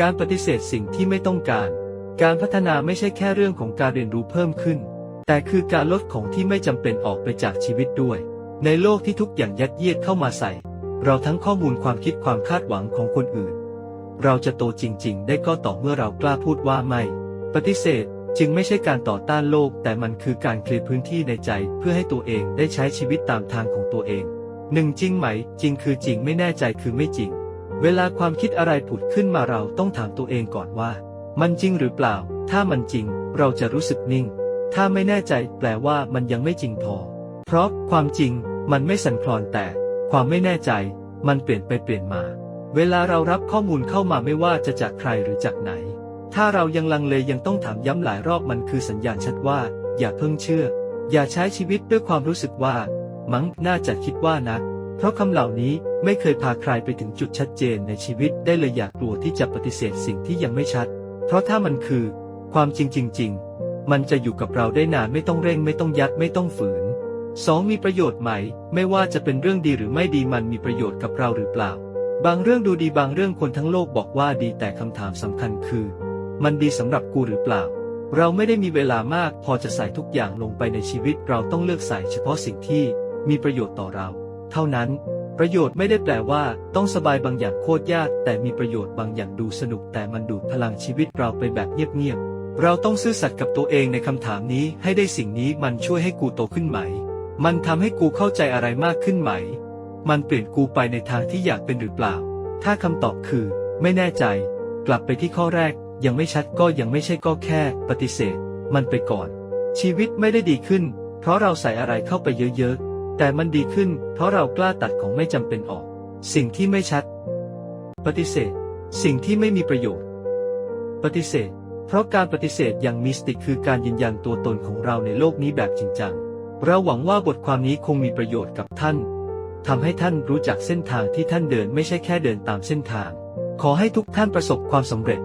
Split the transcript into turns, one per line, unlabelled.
การปฏิเสธสิ่งที่ไม่ต้องการ การพัฒนาไม่ใช่แค่เรื่องของการเรียนรู้เพิ่มขึ้น แต่คือการลดของที่ไม่จำเป็นออกไปจากชีวิตด้วย ในโลกที่ทุกอย่างยัดเยียดเข้ามาใส่ เราทั้งข้อมูลความคิดความคาดหวังของคนอื่น เราจะโตจริง ๆ ได้ก็ต่อเมื่อเรากล้าพูดว่าไม่ ปฏิเสธจึงไม่ใช่การต่อต้านโลก แต่มันคือการเคลียร์พื้นที่ในใจ เพื่อให้ตัวเองได้ใช้ชีวิตตามทางของตัวเองหนึ่งจริงไหม จริงคือจริงไม่แน่ใจคือไม่จริง เวลาความคิดอะไรผุดขึ้นมาเราต้องถามตัวเองก่อนว่า มันจริงหรือเปล่า ถ้ามันจริง เราจะรู้สึกนิ่ง ถ้าไม่แน่ใจแปลว่ามันยังไม่จริงพอ เพราะความจริงมันไม่สั่นคลอนแต่ ความไม่แน่ใจ มันเปลี่ยนไปเปลี่ยนมา เวลาเรารับข้อมูลเข้ามาไม่ว่าจะจากใครหรือจากไหน ถ้าเรายังลังเลยังต้องถามย้ำหลายรอบมันคือสัญญาณชัดว่า อย่าเพิ่งเชื่อ อย่าใช้ชีวิตด้วยความรู้สึกว่า มั้งน่าจะคิดว่านะ เพราะคำเหล่านี้ไม่เคยพาใครไปถึงจุดชัดเจนในชีวิตได้เลยอยากกลัวที่จะปฏิเสธสิ่งที่ยังไม่ชัด เพราะถ้ามันคือ ความจริงจริงๆ มันจะอยู่กับเราได้นานไม่ต้องเร่งไม่ต้องยัดไม่ต้องฝืน 2. มีประโยชน์ไหม ไม่ว่าจะเป็นเรื่องดีหรือไม่ดีมันมีประโยชน์กับเราหรือเปล่า บางเรื่องดูดีบางเรื่องคนทั้งโลกบอกว่าดีแต่คำถามสำคัญคือ มันดีสำหรับกูหรือเปล่า เราไม่ได้มีเวลามากพอจะใส่ทุกอย่างลงไปในชีวิตเราต้องเลือกใส่เฉพาะสิ่งที่มีประโยชน์ต่อเรา เท่านั้น ประโยชน์ไม่ได้แปลว่า ต้องสบายบางอย่างโคตรยาก แต่มีประโยชน์บางอย่างดูสนุก แต่มันดูดพลังชีวิตเราไปแบบเงียบๆเราต้องซื่อสัตย์กับตัวเองในคำถามนี้ให้ได้สิ่งนี้มันช่วยให้กูโตขึ้นไหม มันทำให้กูเข้าใจอะไรมากขึ้นไหม มันเปลี่ยนกูไปในทางที่อยากเป็นหรือเปล่า ถ้าคำตอบคือ ไม่แน่ใจ กลับไปที่ข้อแรก ยังไม่ชัดก็ยังไม่ใช่ก็แค่ ปฏิเสธ มันไปก่อน ชีวิตไม่ได้ดีขึ้น เพราะเราใส่อะไรเข้าไปเยอะๆ แต่มันดีขึ้นเพราะเรากล้าตัดของไม่จำเป็นออก สิ่งที่ไม่ชัด ปฏิเสธ สิ่งที่ไม่มีประโยชน์ ปฏิเสธ เพราะการปฏิเสธอย่างมิสติกคือการยืนยันตัวตนของเราในโลกนี้แบบจริงจัง เราหวังว่าบทความนี้คงมีประโยชน์กับท่านทำให้ท่านรู้จักเส้นทางที่ท่านเดินไม่ใช่แค่เดินตามเส้นทาง ขอให้ทุกท่านประสบความสำเร็จ